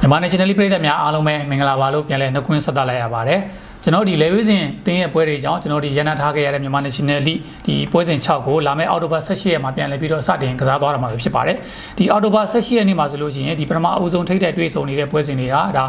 မြန်မာ National League ပြည်သက်များအားလုံးပဲမင်္ဂလာပါလို့ပြန်လည်နှုတ်ခွန်းဆက်သလိုက်ရပါတယ် ကျွန်တော်ဒီ level စဉ်တင်းရဲ့ပွဲတွေကြောင့်ကျွန်တော်ဒီရန်နာထားခဲ့ရတဲ့မြန်မာ National League ဒီပွဲစဉ်6ကိုလာမယ့်အောက်တိုဘာ18ရက်မှာပြန်လည်ပြီးတော့စတင်ကစားသွားတာမှာဖြစ်ပါတယ်ဒီအောက်တိုဘာ18ရက်နေ့မှာဆိုလို့ရှိရင်ဒီပထမအဦးဆုံးထိပ်တဲ့တွေ့ဆုံနေတဲ့ပွဲစဉ်တွေဟာဒါ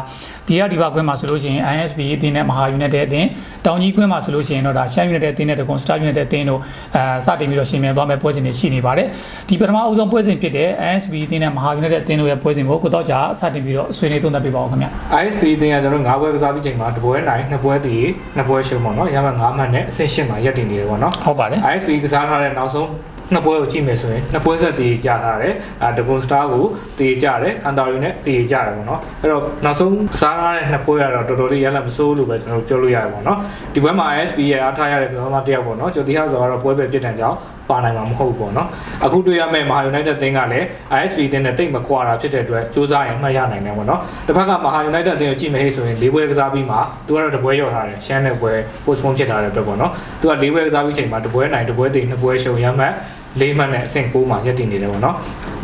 ဒီရဒီဘကွင်းမှာဆိုလို့ရှိရင် ISB အသင်းနဲ့မဟာ United အသင်းတောင်ကြီးကွင်းမှာဆိုလို့ရှိရင်တော့ဒါ Shine United အသင်းနဲ့တကွန် Star United အသင်းတို့အဲစတင်ပြီးတော့ရှင်မြန်သွားမယ့်ပွဲစဉ်တွေရှိနေပါတယ်ဒီပထမအဦးဆုံးပွဲစဉ်ဖြစ်တဲ့ ISB အသင်းနဲ့မဟာ United အသင်းတို့ရဲ့ပွဲစဉ်ကိုကိုတော့ကြာစတင်ပြီးတော့ဆွေးနွေးသုံးသပ်ပေးပါဦးခင်ဗျ ISP တင်ကကျွန်တော်၅ဘွဲကစားပြီးချိန်မှာတပွဲနိုင်နှစ်ပွဲတည်နှစ်ပွဲရှုံးပေါ့နော်ရမှ9မှတ်နဲ့အဆင့်8မှာရပ်တည်နေတယ်ပေါ့နော်ဟုတ်ပါတယ် ISP ကစားထားတဲ့နောက်ဆုံးနှစ်ပွဲကိုကြည့်မယ်ဆိုရင်နှစ်ပွဲဆက်တည်ကြထားတယ်အဲဒဂွန်စတာကိုတည်ကြတယ်အန်တာရီနဲ့တည်ကြတယ်ပေါ့နော်အဲ့တော့နောက်ဆုံးကစားထားတဲ့နှစ်ပွဲကတော့တော်တော်လေးရလမစိုးလို့ပဲကျွန်တော်တို့ပြောလို့ရတယ်ပေါ့နော်ဒီပွဲမှာ ISP ရဲ့အားထားရတဲ့ကစားသမားတစ်ယောက်ပေါ့နော်ကျော်တီဟာဆိုတော့ပွဲပဲပြစ်ဒဏ်ကြောင့် ပါနိုင်မှာမဟုတ်ဘူးပေါ့နော်အခုတွေ့ရမယ့်မဟာ United တင်းကလည်း ISP တင်းနဲ့တိတ်မကွာတာဖြစ်တဲ့အတွက်စူးစမ်းရင်မှတ်ရနိုင်တယ်ပေါ့နော်တစ်ဖက်ကမဟာ United တင်းကိုကြည့်မယ်ဟိဆိုရင်၄ပွဲကစားပြီးမှသူကတော့တပွဲရောက်ထားတယ်ရှမ်းတဲ့ပွဲ postpone ဖြစ်ထားတဲ့အတွက်ပေါ့နော်သူက၄ပွဲကစားပြီးချိန်မှာတပွဲနိုင်တပွဲတိတ်နှစ်ပွဲရှုံရမှတ်လေးမှတ်နဲ့အဆင့်6မှာရပ်တည်နေတယ်ပေါ့နော်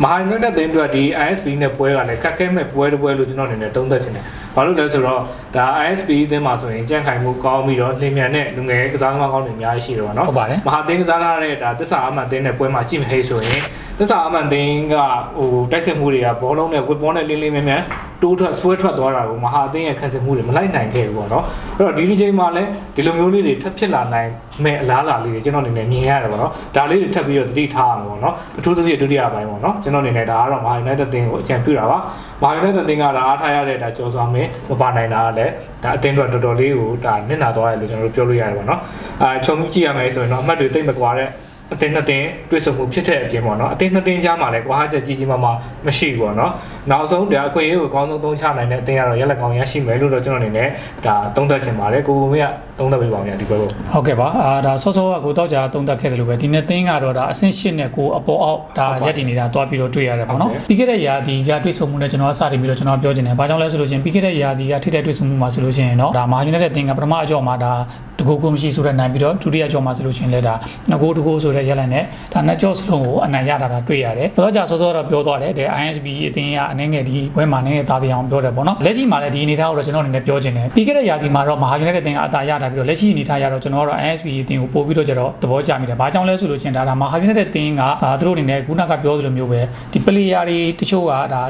မဟာ United တင်းအတွက်ဒီ ISP နဲ့ပွဲကလည်းခက်ခဲမဲ့ပွဲတစ်ပွဲလို့ကျွန်တော်အနေနဲ့သုံးသပ်ချင်တယ်ဘာလို့လဲဆိုတော့ဒါ ISP အသင်းမှာဆိုရင်ကြန့်ခိုင်မှုကောင်းပြီးတော့လင်းမြန်တဲ့လူငယ်ကစားသမားကောင်းတွေအများကြီးရှိတယ်ပေါ့နော်ဟုတ်ပါတယ်မဟာသင်းကစားထားတဲ့ဒါတစ္ဆာအမှန်သင်းနဲ့ပွဲမှာကြည့်မဟိဆိုရင်တစ္ဆာအမှန်သင်းကဟိုတိုက်စစ်မှုတွေကဘောလုံးနဲ့ဝစ်ဘောနဲ့လင်းလင်းမြန်မြန် တိုးထွက်ဆွဲထွက်သွားတာကိုမဟာသင်းရဲ့ခံစစ်မှုတွေမလိုက်နိုင်ခဲ့ဘူးပေါ့နော်အဲ့တော့ဒီဒီချိန်မှာလည်းဒီလိုမျိုးလေးတွေထပ်ဖြစ်လာနိုင်မဲ့အလားအလာလေးတွေကျွန်တော်အနေနဲ့မြင်ရတယ်ပေါ့နော်ဒါလေးတွေထပ်ပြီးတော့တတိထားရမှာပေါ့နော်အထူးသဖြင့်ဒုတိယပိုင်းပေါ့နော်ကျွန်တော်အနေနဲ့ဒါကတော့မဟာ United သင်းကိုအကြံပြုတာပါမဟာ United သင်းကဒါအားထားရတဲ့ဒါကြော်စွာမင်းမပါနိုင်တာကလည်းဒါအသင်းတို့တော်တော်လေးကိုဒါနစ်နာသွားတယ်လို့ကျွန်တော်တို့ပြောလို့ရတယ်ပေါ့နော်အာခြုံကြည့်ရမယ်ဆိုရင်တော့အမှတ်တွေတိတ်မကွာတဲ့ အတင်းနှစ်တင်းတွေ့ဆုံမှုဖြစ်တဲ့အပြင်ပေါ့နော်အတင်းနှစ်တင်းကြားမှာလည်းကွာဟချက်ကြီးကြီးမားမားမရှိဘူးပေါ့နော်နောက်ဆုံးဒါအခွင့်အရေးကိုအကောင်းဆုံးသုံးချနိုင်တဲ့အတင်းကတော့ရက်လက်ကောင်းရရှိမယ်လို့တော့ကျွန်တော်အနေနဲ့ဒါသုံးသပ်ချင်ပါတယ်ကိုကိုမေကသုံးသပ်ပေးပါဦးများဒီဘက်ကိုဟုတ်ကဲ့ပါအာဒါဆော့ဆော့ကကိုတော့ကြာတုံးတက်ခဲ့တယ်လို့ပဲဒီနေ့သင်းကတော့ဒါအဆင့်၈နဲ့ကိုအပေါ်အောက်ဒါရက်တည်နေတာတွားပြီးတော့တွေ့ရတယ်ပေါ့နော်ပြီးခဲ့တဲ့ရာသီကတွေ့ဆုံမှုနဲ့ကျွန်တော်ကစတင်ပြီးတော့ကျွန်တော်ပြောချင်တယ်ဘာကြောင့်လဲဆိုလို့ရှိရင်ပြီးခဲ့တဲ့ရာသီကထိတဲ့တွေ့ဆုံမှုမှာဆိုလို့ရှိရင်တော့ဒါမဟာယူနိုက်တက်သင်းကပထမအကြောမှာဒါတ ကူကိုမရှိဆိုတဲ့နိုင်ပြီးတော့ဒုတိယကြောမှာဆိုလို့ရှိရင်လည်းဒါငကိုတကူဆိုတဲ့ရက်လက်နဲ့ဒါနှစ်ကြောစလုံးကိုအနိုင်ရတာဒါတွေ့ရတယ်တော့ကြာဆော့ဆော့တော့ပြောသွားတယ်တဲ့ ISB အသင်းကအနေငယ်ဒီဘွဲမှာနဲ့တာတရားအောင်ပြောတယ်ပေါ့နော်လက်ရှိမှာလည်းဒီအနေထားကိုတော့ကျွန်တော်အနေနဲ့ပြောချင်တယ်ပြီးခဲ့တဲ့ရာသီမှာတော့မဟာယူနိုက်တက်သင်းကအသာရတာပြီးတော့လက်ရှိအနေထားရတော့ကျွန်တော်ကတော့ ISB အသင်းကိုပို့ပြီးတော့ကျတော့သဘောကျမိတယ်။ဘာကြောင့်လဲဆိုလို့ရှိရင်ဒါဒါမဟာယူနိုက်တက်သင်းကဒါသူတို့အနေနဲ့ခုနကပြောသလိုမျိုးပဲဒီ player တွေတချို့ကဒါ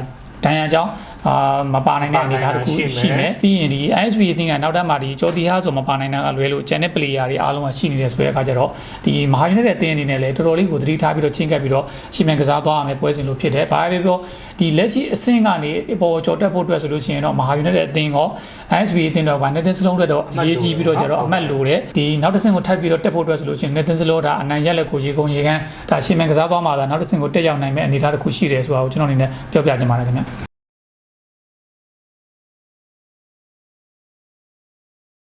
ဒဏ်ရာကြောင့်အာမပါနိုင်တဲ့အနေအထားတစ်ခုရှိမယ်ပြီးရင်ဒီ ISB အသင်းကနောက်ထပ်မှဒီကျော်တီဟာဆိုမပါနိုင်တာကလွဲလို့ကျန်တဲ့ player တွေအားလုံးကရှိနေတယ်ဆိုတဲ့အခါကျတော့ဒီမဟာယူနိုက်တက်အသင်းအနေနဲ့လည်းတော်တော်လေးကိုသတိထားပြီးတော့ချင်းကပ်ပြီးတော့ရှင်းမြန်ကစားသွားရမယ်ပွဲစဉ်လို့ဖြစ်တယ်။ဘာပဲပြောဒီလက်ရှိအဆင့်ကနေအပေါ်ကျော်တက်ဖို့အတွက်ဆိုလို့ရှိရင်တော့မဟာယူနိုက်တက်အသင်းက ISB အသင်းတော့ဗာနေတဲ့စလုံးအတွက်တော့အရေးကြီးပြီးတော့ကျတော့အမှတ်လိုတယ်ဒီနောက်တစ်ဆင့်ကိုထပ်ပြီးတော့တက်ဖို့အတွက်ဆိုလို့ရှိရင်နေတဲ့စလုံးဒါအနိုင်ရက်လက်ကိုရေကုန်ရေကန်းဒါရှင်းမြန်ကစားသွားမှာဒါနောက်တစ်ဆင့်ကိုတက်ရောက်နိုင်မဲ့အနေအထားတစ်ခုရှိတယ်ဆိုတာကိုကျွန်တော်အနေနဲ့ပြောပြချင်ပါတယ်ခင်ဗျ